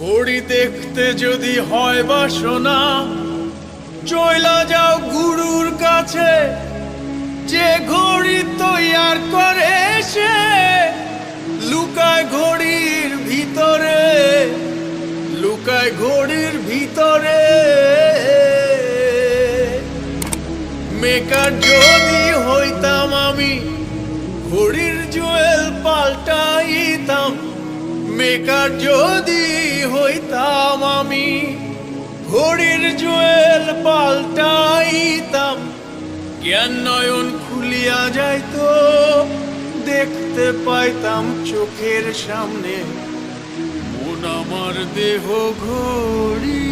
ঘড়ি দেখতে যদি হয় বাসনা, চইলা যাও গুরুর কাছে, যে ঘড়ি তৈয়ার করে সে লুকায় ঘড়ির ভিতরে, লুকায় ঘড়ির ভিতরে। মেকার যদি হইতাম আমি, ঘড়ির জুয়েল পাল্টাইতাম। মেকার যদি ঘড়ির জুয়েল পাল্টাইতাম। জ্ঞান নয়ন খুলিয়া যাইত, দেখতে পাইতাম চোখের সামনে। মন আমার দেহ ঘড়ি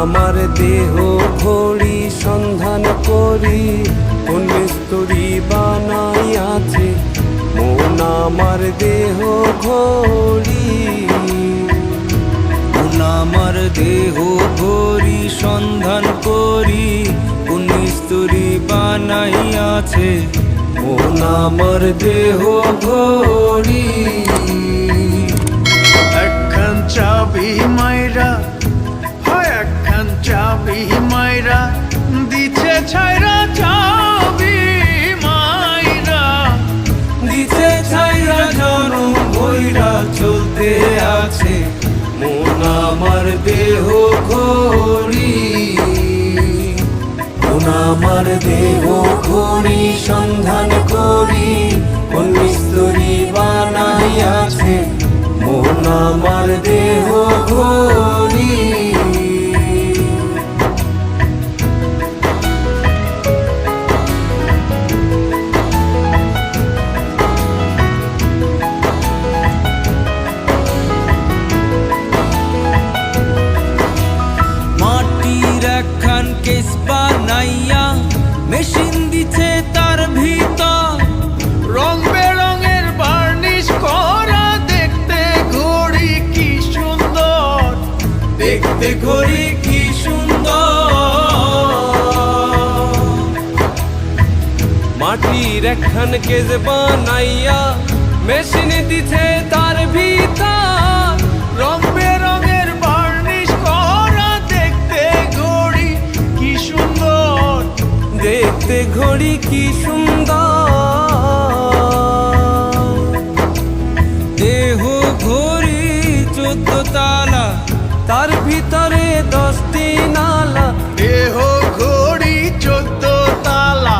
আমার দেহ ঘড়ি সন্ধান করি, কোন বানাই আছে, মন আমার দেহ ঘড়ি। আমার দেহ ঘড়ি সন্ধান করি, কোন বানাই আছে, মন আমার দেহ ঘড়ি। একখান চাবি মাইরা আছে মন আমার দেহ ঘড়ি। মন আমার দেহ ঘড়ি সন্ধান করি। কোন আছে বানাইয়াছে। মন আমার দেহ ঘড়ি। কেস বানাইয়া মেশিন দিছে তার ভিতর। রং বেরঙের বার্নিশ করা দেখতে ঘড়ি কি সুন্দর। দেখতে ঘড়ি কি সুন্দর। মাটির একখান কেজ বানাইয়া মেশিন দিছে তার ভিতর। ঘড়ি কি সুন্দর? দেহ ঘড়ি চোদ্দ তালা তার ভিতরে দশটি নালা। দেহ ঘড়ি চোদ্দ তালা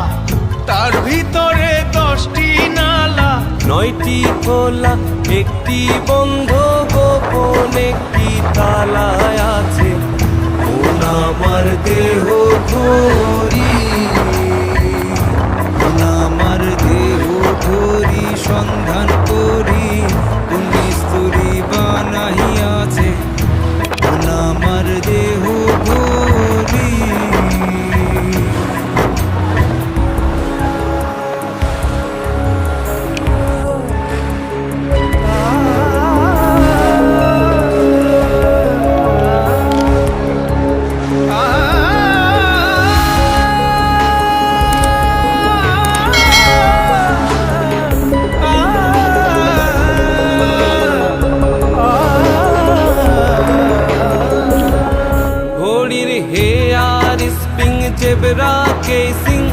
তার ভিতরে দশটি নালা। নয়টি খোলা একটি বন্ধ গোপন। জেবরা কেসিং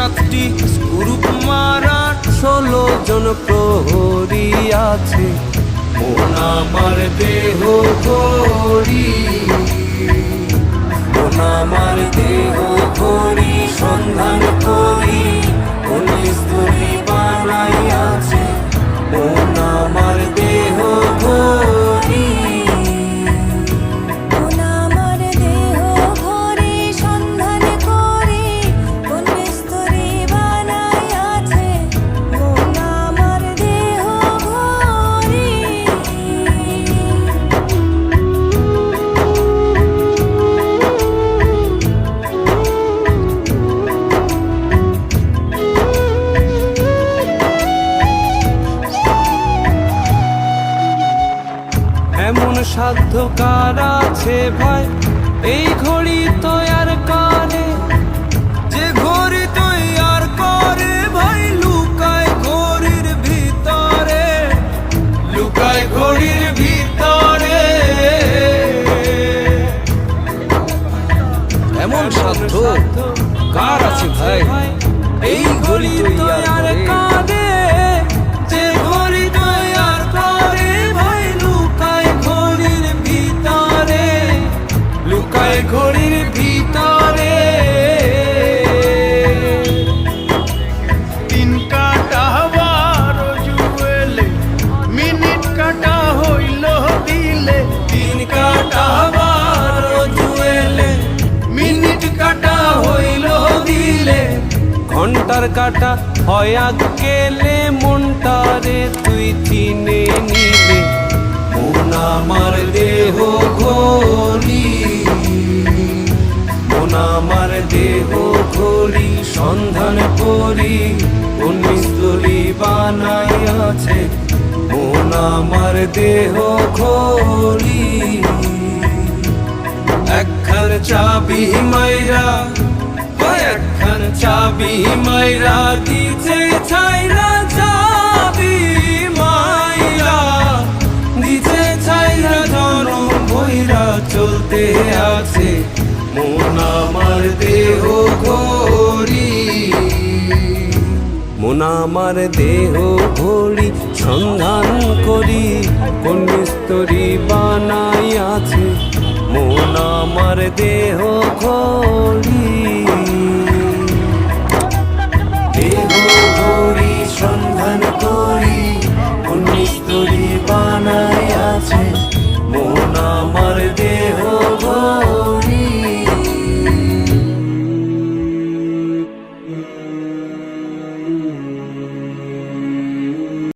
সাতটি গ্রুপ মারা ষোলো জন প্রহরী আছে। মন আমার দেহ ঘড়ি মন আমার দেহ ঘড়ি সন্ধান করি। কোন স্তরী বানাই আছে মন সাধ্য কার আছে ভাই এই ঘড়ি তৈয়ার করে যে ঘড়ি তৈয়ার করে ভাই লুকায় ঘড়ির ভিতরে। লুকায় ঘড়ির ভিতরে। এমন সাধ্য কার ঘণ্টার কাটা হয় গেলে মনটারে তুই চিনে নিলে। মন আমার দেহ ঘড়ি মন আমার দেহ ঘড়ি সন্ধান করি। কোন বানাই আছে? মন আমার দেহ ঘড়ি একখান চাবি মাইরা চাবি মাইরা দিছে, ছাইরা চাবি মাইরা দিছে, ছাইরা জনম ভৈরা চলতে আছে। মন আমার দেহ ঘড়ি, মন আমার দেহ ঘড়ি সন্ধান করি, কোন মিস্তরি বানাই আছে। মন আমার দেহ ঘড়ি।